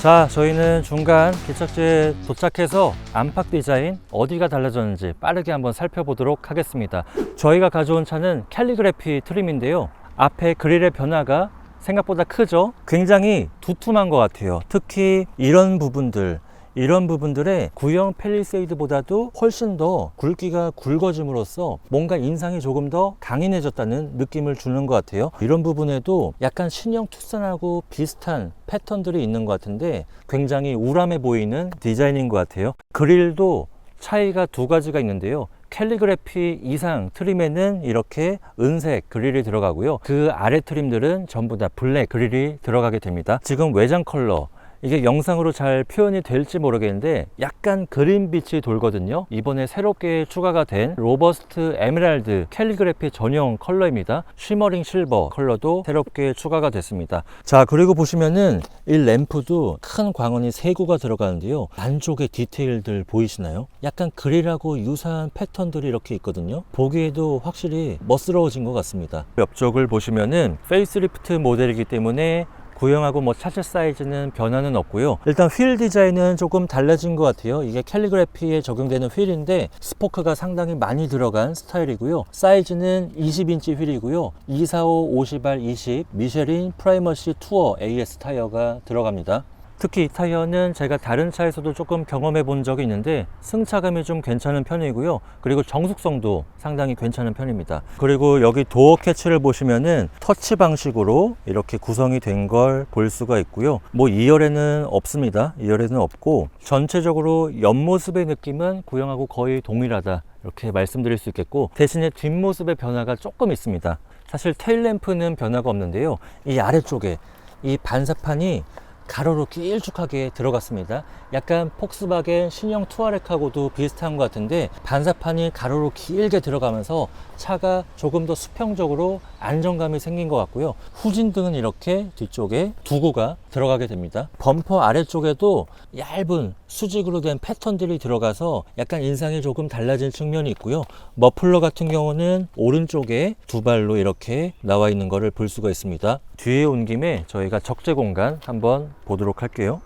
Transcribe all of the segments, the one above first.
자, 저희는 중간 기착지에 도착해서 안팎 디자인 어디가 달라졌는지 빠르게 한번 살펴보도록 하겠습니다. 저희가 가져온 차는 캘리그래피 트림인데요. 앞에 그릴의 변화가 생각보다 크죠? 굉장히 두툼한 것 같아요. 특히 이런 부분들, 이런 부분들의 구형 펠리세이드보다도 훨씬 더 굵기가 굵어짐으로써 뭔가 인상이 조금 더 강인해졌다는 느낌을 주는 것 같아요. 이런 부분에도 약간 신형 투싼하고 비슷한 패턴들이 있는 것 같은데 굉장히 우람해 보이는 디자인인 것 같아요. 그릴도 차이가 두 가지가 있는데요. 캘리그래피 이상 트림에는 이렇게 은색 그릴이 들어가고요. 그 아래 트림들은 전부 다 블랙 그릴이 들어가게 됩니다. 지금 외장 컬러 이게 영상으로 잘 표현이 될지 모르겠는데 약간 그린빛이 돌거든요. 이번에 새롭게 추가가 된 로버스트 에메랄드 캘리그래피 전용 컬러입니다. 쉬머링 실버 컬러도 새롭게 추가가 됐습니다. 자 그리고 보시면은 이 램프도 큰 광원이 세 구가 들어가는데요. 안쪽에 디테일들 보이시나요? 약간 그릴하고 유사한 패턴들이 이렇게 있거든요. 보기에도 확실히 멋스러워진 것 같습니다. 옆쪽을 보시면은 페이스리프트 모델이기 때문에 구형하고 뭐 차체 사이즈는 변화는 없고요. 일단 휠 디자인은 조금 달라진 것 같아요. 이게 캘리그래피에 적용되는 휠인데 스포크가 상당히 많이 들어간 스타일이고요. 사이즈는 20인치 휠이고요. 245 50R 20 미쉐린 프라이머시 투어 AS 타이어가 들어갑니다. 특히 이 타이어는 제가 다른 차에서도 조금 경험해 본 적이 있는데 승차감이 좀 괜찮은 편이고요. 그리고 정숙성도 상당히 괜찮은 편입니다. 그리고 여기 도어 캐치를 보시면은 터치 방식으로 이렇게 구성이 된 걸 볼 수가 있고요. 뭐 2열에는 없습니다. 2열에는 없고 전체적으로 옆모습의 느낌은 구형하고 거의 동일하다. 이렇게 말씀드릴 수 있겠고 대신에 뒷모습의 변화가 조금 있습니다. 사실 테일램프는 변화가 없는데요. 이 아래쪽에 이 반사판이 가로로 길쭉하게 들어갔습니다. 약간 폭스바겐 신형 투아렉하고도 비슷한 것 같은데 반사판이 가로로 길게 들어가면서 차가 조금 더 수평적으로 안정감이 생긴 것 같고요. 후진등은 이렇게 뒤쪽에 두구가 들어가게 됩니다. 범퍼 아래쪽에도 얇은 수직으로 된 패턴들이 들어가서 약간 인상이 조금 달라진 측면이 있고요. 머플러 같은 경우는 오른쪽에 두 발로 이렇게 나와 있는 것을 볼 수가 있습니다. 뒤에 온 김에 저희가 적재 공간 한번 보도록 할게요.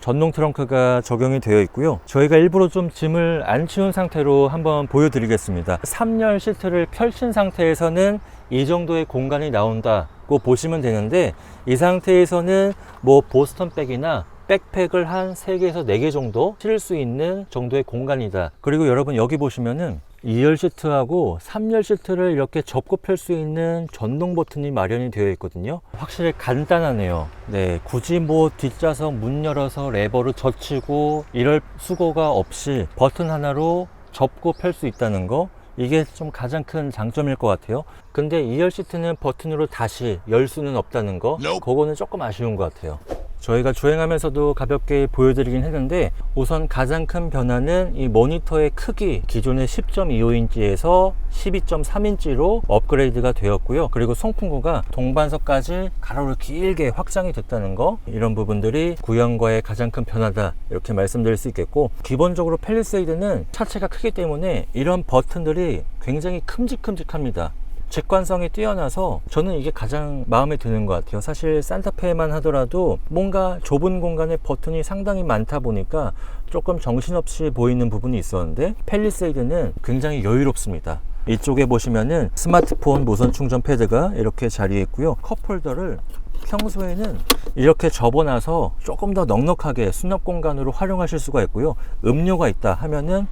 전동 트렁크가 적용이 되어 있고요. 저희가 일부러 좀 짐을 안 치운 상태로 한번 보여드리겠습니다. 3열 시트를 펼친 상태에서는 이 정도의 공간이 나온다고 보시면 되는데 이 상태에서는 뭐 보스턴 백이나 백팩을 한 3개에서 4개 정도 실을 수 있는 정도의 공간이다. 그리고 여러분 여기 보시면은 2열 시트하고 3열 시트를 이렇게 접고 펼 수 있는 전동 버튼이 마련이 되어 있거든요. 확실히 간단하네요. 네, 굳이 뭐 뒷좌석 문 열어서 레버를 젖히고 이럴 수고가 없이 버튼 하나로 접고 펼 수 있다는 거 이게 좀 가장 큰 장점일 것 같아요. 근데 2열 시트는 버튼으로 다시 열 수는 없다는 거 그거는 조금 아쉬운 것 같아요. 저희가 주행하면서도 가볍게 보여드리긴 했는데 우선 가장 큰 변화는 이 모니터의 크기 기존의 10.25인치에서 12.3인치로 업그레이드가 되었고요. 그리고 송풍구가 동반석까지 가로를 길게 확장이 됐다는 거 이런 부분들이 구형과의 가장 큰 변화다 이렇게 말씀드릴 수 있겠고 기본적으로 펠리세이드는 차체가 크기 때문에 이런 버튼들이 굉장히 큼직큼직합니다 직관성이 뛰어나서 저는 이게 가장 마음에 드는 것 같아요. 사실 산타페만 하더라도 뭔가 좁은 공간에 버튼이 상당히 많다 보니까 조금 정신없이 보이는 부분이 있었는데 펠리세이드는 굉장히 여유롭습니다. 이쪽에 보시면은 스마트폰 무선 충전 패드가 이렇게 자리에 있고요. 컵홀더를 평소에는 이렇게 접어놔서 조금 더 넉넉하게 수납 공간으로 활용하실 수가 있고요. 음료가 있다 하면은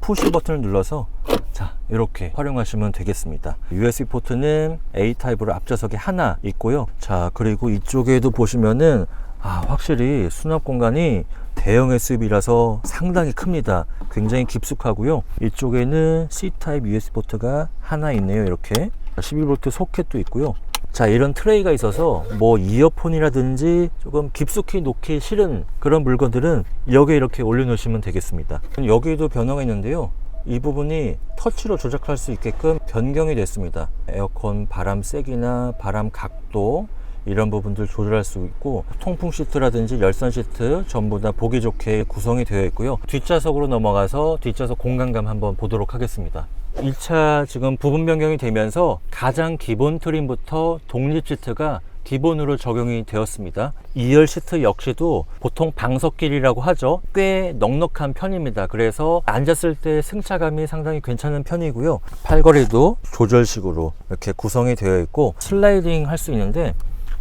푸시 버튼을 눌러서 자 이렇게 활용하시면 되겠습니다. USB 포트는 A 타입으로 앞좌석에 하나 있고요. 자 그리고 이쪽에도 보시면은 아 확실히 수납 공간이 대형 SUV라서 상당히 큽니다. 굉장히 깊숙하고요. 이쪽에는 C 타입 USB 포트가 하나 있네요 이렇게. 11V 소켓도 있고요 자 이런 트레이가 있어서 뭐 이어폰이라든지 조금 깊숙이 놓기 싫은 그런 물건들은 여기에 이렇게 올려놓으시면 되겠습니다. 여기에도 변화가 있는데요. 이 부분이 터치로 조작할 수 있게끔 변경이 됐습니다. 에어컨 바람 세기나 바람 각도 이런 부분들 조절할 수 있고 통풍 시트라든지 열선 시트 전부 다 보기 좋게 구성이 되어 있고요. 뒷좌석으로 넘어가서 뒷좌석 공간감 한번 보도록 하겠습니다 1차 지금 부분 변경이 되면서 가장 기본 트림부터 독립 시트가 기본으로 적용이 되었습니다. 2열 시트 역시도 보통 방석 길이라고 하죠. 꽤 넉넉한 편입니다. 그래서 앉았을 때 승차감이 상당히 괜찮은 편이고요. 팔걸이도 조절식으로 이렇게 구성이 되어 있고 슬라이딩 할 수 있는데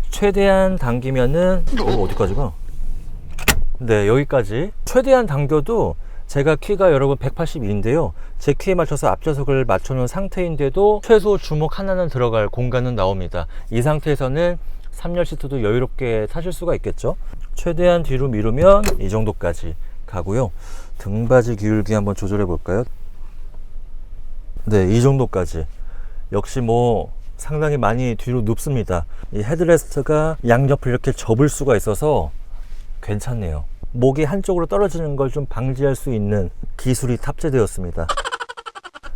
최대한 당기면은 어, 어디까지 가? 네, 여기까지. 최대한 당겨도 제가 키가 여러분 182인데요. 제 키에 맞춰서 앞좌석을 맞춰놓은 상태인데도 최소 주먹 하나는 들어갈 공간은 나옵니다. 이 상태에서는 3열 시트도 여유롭게 타실 수가 있겠죠. 최대한 뒤로 미루면 이 정도까지 가고요. 등받이 기울기 한번 조절해 볼까요? 네, 이 정도까지. 역시 뭐 상당히 많이 뒤로 눕습니다. 이 헤드레스트가 양옆을 이렇게 접을 수가 있어서 괜찮네요. 목이 한쪽으로 떨어지는 걸 좀 방지할 수 있는 기술이 탑재되었습니다.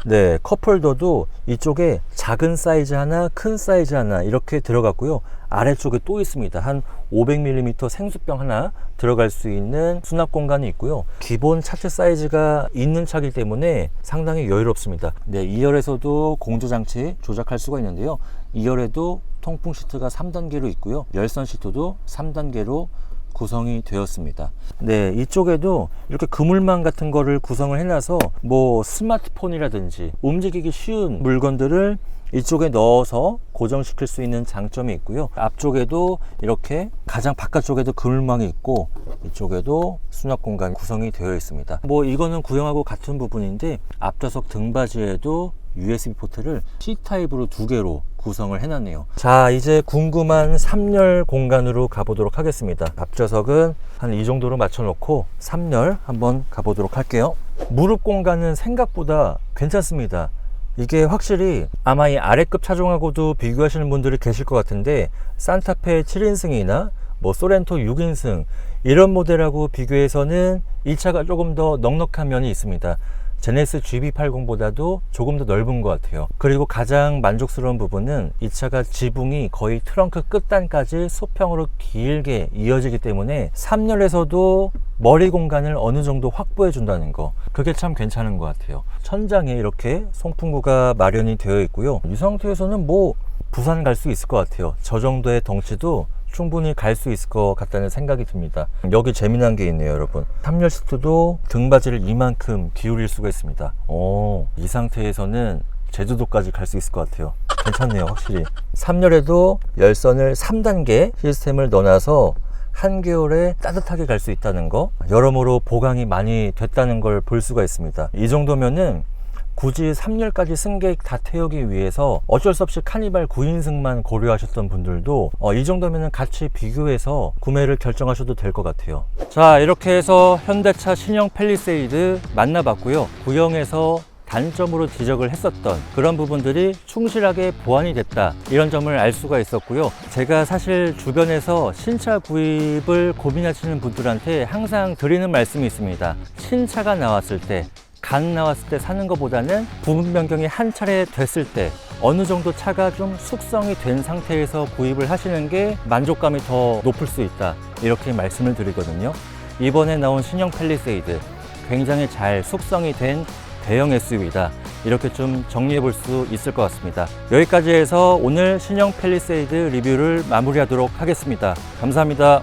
네, 컵홀더도 이쪽에 작은 사이즈 하나, 큰 사이즈 하나 이렇게 들어갔고요. 아래쪽에 또 있습니다. 한 500mm 생수병 하나 들어갈 수 있는 수납 공간이 있고요. 기본 차체 사이즈가 있는 차기 때문에 상당히 여유롭습니다. 네, 2열에서도 공조 장치 조작할 수가 있는데요. 2열에도 통풍 시트가 3단계로 있고요. 열선 시트도 3단계로 구성이 되었습니다. 네, 이쪽에도 이렇게 그물망 같은 거를 구성을 해놔서 뭐 스마트폰이라든지 움직이기 쉬운 물건들을 이쪽에 넣어서 고정시킬 수 있는 장점이 있고요. 앞쪽에도 이렇게 가장 바깥쪽에도 그물망이 있고 이쪽에도 수납 공간이 구성이 되어 있습니다. 뭐 이거는 구형하고 같은 부분인데 앞좌석 등받이에도 USB 포트를 C타입으로 두 개로 구성을 해놨네요. 자, 이제 궁금한 3열 공간으로 가보도록 하겠습니다. 앞좌석은 한 이 정도로 맞춰놓고 3열 한번 가보도록 할게요. 무릎 공간은 생각보다 괜찮습니다. 이게 확실히 아마 이 아래급 차종하고도 비교하시는 분들이 계실 것 같은데 산타페 7인승이나 뭐 소렌토 6인승 이런 모델하고 비교해서는 이 차가 조금 더 넉넉한 면이 있습니다. 제네스 GB80보다도 조금 더 넓은 것 같아요. 그리고 가장 만족스러운 부분은 이 차가 지붕이 거의 트렁크 끝단까지 수평으로 길게 이어지기 때문에 3열에서도 머리 공간을 어느 정도 확보해 준다는 거. 그게 참 괜찮은 것 같아요. 천장에 이렇게 송풍구가 마련이 되어 있고요. 이 상태에서는 뭐 부산 갈 수 있을 것 같아요. 저 정도의 덩치도 충분히 갈 수 있을 것 같다는 생각이 듭니다. 여기 재미난 게 있네요, 여러분. 3열 시트도 등받이를 이만큼 기울일 수가 있습니다. 오, 이 상태에서는 제주도까지 갈 수 있을 것 같아요. 괜찮네요, 확실히. 3열에도 열선을 3단계 시스템을 넣어놔서 한겨울에 따뜻하게 갈 수 있다는 거 여러모로 보강이 많이 됐다는 걸 볼 수가 있습니다 이 정도면은 굳이 3열까지 승객 다 태우기 위해서 어쩔 수 없이 카니발 9인승만 고려하셨던 분들도 어, 이 정도면은 같이 비교해서 구매를 결정하셔도 될 것 같아요. 자 이렇게 해서 현대차 신형 펠리세이드 만나봤고요. 구형에서 단점으로 지적을 했었던 그런 부분들이 충실하게 보완이 됐다. 이런 점을 알 수가 있었고요. 제가 사실 주변에서 신차 구입을 고민하시는 분들한테 항상 드리는 말씀이 있습니다. 신차가 나왔을 때 간 나왔을 때 사는 것보다는 부분 변경이 한 차례 됐을 때 어느 정도 차가 좀 숙성이 된 상태에서 구입을 하시는 게 만족감이 더 높을 수 있다 이렇게 말씀을 드리거든요 이번에 나온 신형 펠리세이드 굉장히 잘 숙성이 된 대형 SUV다. 이렇게 좀 정리해 볼 수 있을 것 같습니다. 여기까지 해서 오늘 신형 펠리세이드 리뷰를 마무리하도록 하겠습니다. 감사합니다.